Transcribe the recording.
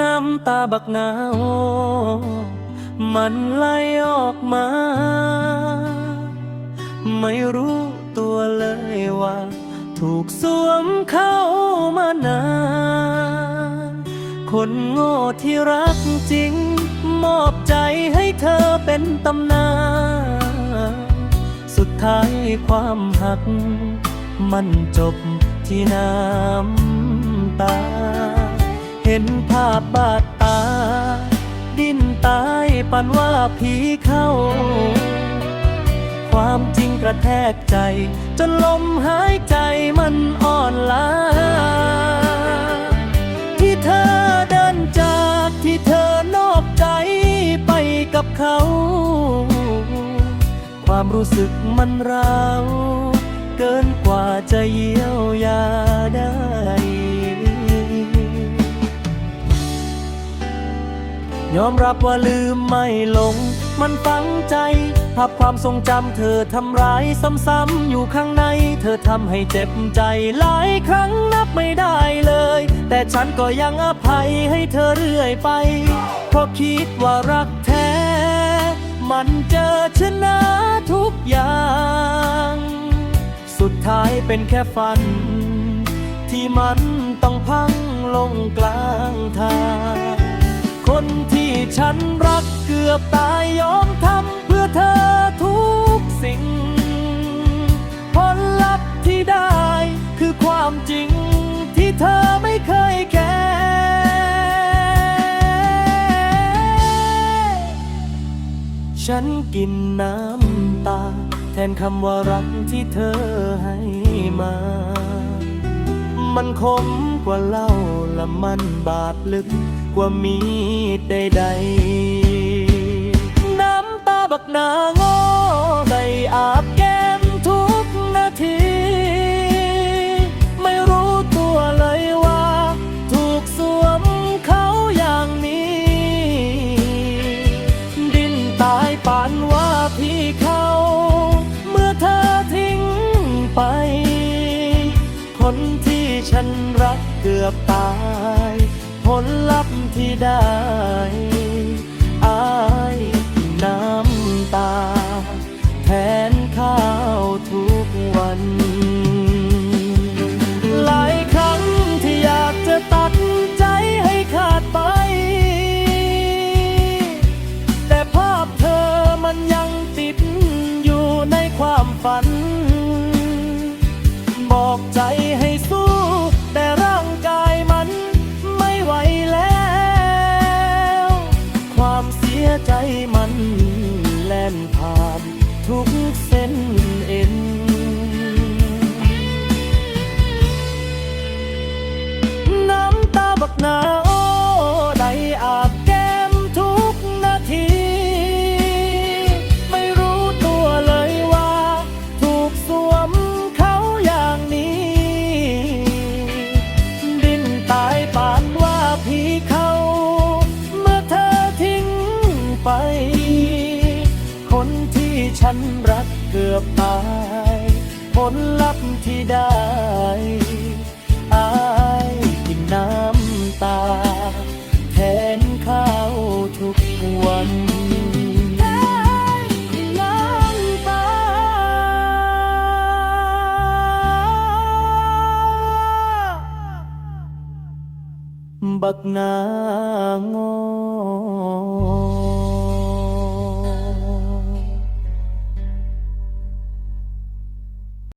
น้ำตาบักหนาวมันไหลออกมา ไม่รู้ตัวเลยว่า ถูกสวมเข้ามานาน คนโง่ที่รักจริง มอบใจให้เธอเป็นตำนาน สุดท้ายความหัก มันจบที่น้ำตา ห็นภาพบาดตา ดิ้นตายปันว่าผีเข้า ความจริงกระแทกใจ จนลมหายใจมันอ่อนล้า ที่เธอเดินจากที่เธอนอกใจไปกับเขา ความรู้สึกมันร้าว เกินกว่าจะเยียวยาได้ ยอมรับว่าลืมไม่ลง มันฝังใจ ภาพความทรงจำเธอทำร้ายซ้ำๆอยู่ข้างใน เธอทำให้เจ็บใจหลายครั้งนับไม่ได้เลย แต่ฉันก็ยังอภัยให้เธอเรื่อยไป เพราะคิดว่ารักแท้ มันเจอชนะทุกอย่าง สุดท้ายเป็นแค่ฝัน ที่มันต้องพังลงกลางทาง คนที่ฉันรักเกือบตายยอมทำเพื่อเธอทุกสิ่ง ผลลัพธ์ที่ได้คือความจริงที่เธอไม่เคยแคร์ฉันกินน้ำตา แทนคำว่ารักที่เธอให้มา มันคมกว่าเหล้าและมันบาดลึกกว่ามีดใดๆ น้ำตาบักนาโง่ได้อาบแก้มทุกนาที ไม่รู้ตัวเลยว่า ถูกสวมเขาอย่างนี้ ดินตายปานว่าพี่เขา เมื่อเธอทิ้งไป คนที่ ฉันรักเกือบตาย ผลลัพธ์ที่ได้อายน้ำตา แทนข้าวทุกวัน หลายครั้งที่อยากจะตัดใจให้ขาดไป แต่ภาพเธอมันยังติดอยู่ในความฝัน บอกใจให้ ใจมันแล่นผ่านทุกเส้น ฉันรักเกือบตาย ผลลัพธ์ที่ได้อายกินน้ำตา แทนข้าวทุกวันแทนน้ำตาบักนา